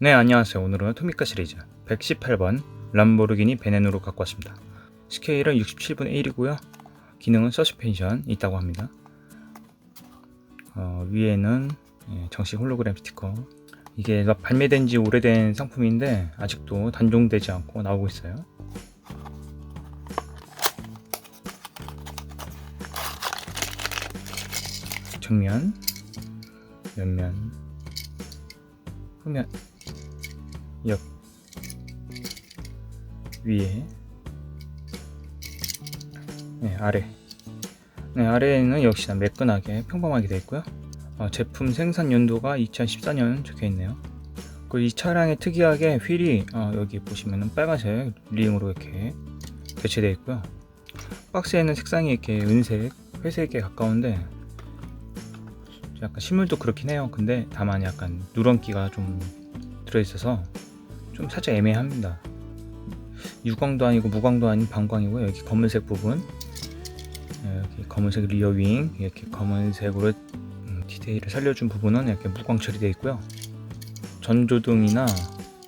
네 안녕하세요. 오늘은 토미카 시리즈 118번 람보르기니 베네누로 갖고 왔습니다. 스케일은 67분의 1이고요. 기능은 서스펜션 있다고 합니다. 어, 위에는 예, 정식 홀로그램 스티커. 이게 막 발매된 지 오래된 상품인데 아직도 단종되지 않고 나오고 있어요. 정면 옆면 후면 옆. 위에. 네, 아래. 네, 아래에는 역시나 매끈하게 평범하게 되어 있고요. 어, 제품 생산 연도가 2014년 적혀 있네요. 그리고 이 차량의 특이하게 휠이 어, 여기 보시면은 빨간색 링으로 이렇게 대체되어 있고요. 박스에는 색상이 이렇게 은색, 회색에 가까운데 약간 실물도 그렇긴 해요. 근데 다만 약간 누런기가 좀 들어있어서 좀 살짝 애매합니다. 유광도 아니고 무광도 아닌 방광이고 여기 검은색 부분. 네, 여기 검은색 리어 윙 이렇게 검은색으로 음, 디테일을 살려준 부분은 이렇게 무광 처리되어 있고요. 전조등이나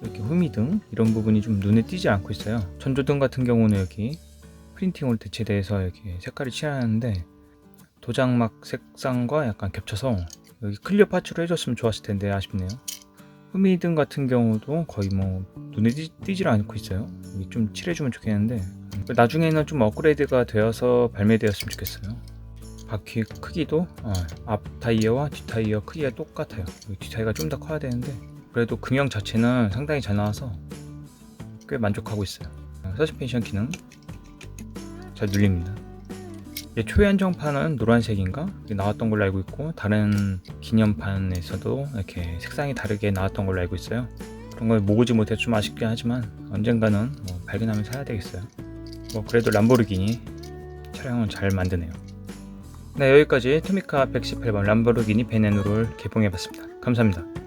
이렇게 후미등 이런 부분이 좀 눈에 띄지 않고 있어요. 전조등 같은 경우는 여기 프린팅으로 대체돼서 이렇게 색깔이 칠하는데 도장막 색상과 약간 겹쳐서 여기 클리어 파츠로 해줬으면 좋았을 텐데 아쉽네요 후미등 같은 경우도 거의 뭐 눈에 띄, 띄질 않고 있어요. 좀 칠해주면 좋겠는데. 나중에는 좀 업그레이드가 되어서 발매되었으면 좋겠어요. 바퀴 크기도 어, 앞 타이어와 뒷 타이어 크기가 똑같아요. 뒷 타이어가 좀 더 커야 되는데 그래도 금형 자체는 상당히 잘 나와서 꽤 만족하고 있어요. 서스펜션 기능 잘 눌립니다 초연정판은 노란색인가? 나왔던 걸로 알고 있고 다른 기념판에서도 이렇게 색상이 다르게 나왔던 걸로 알고 있어요. 그런 걸 모으지 못해 좀 아쉽긴 하지만 언젠가는 뭐 발견하면 사야 되겠어요. 뭐 그래도 람보르기니 차량은 잘 만드네요. 네 여기까지 토미카 118번 람보르기니 베네누를 개봉해봤습니다. 감사합니다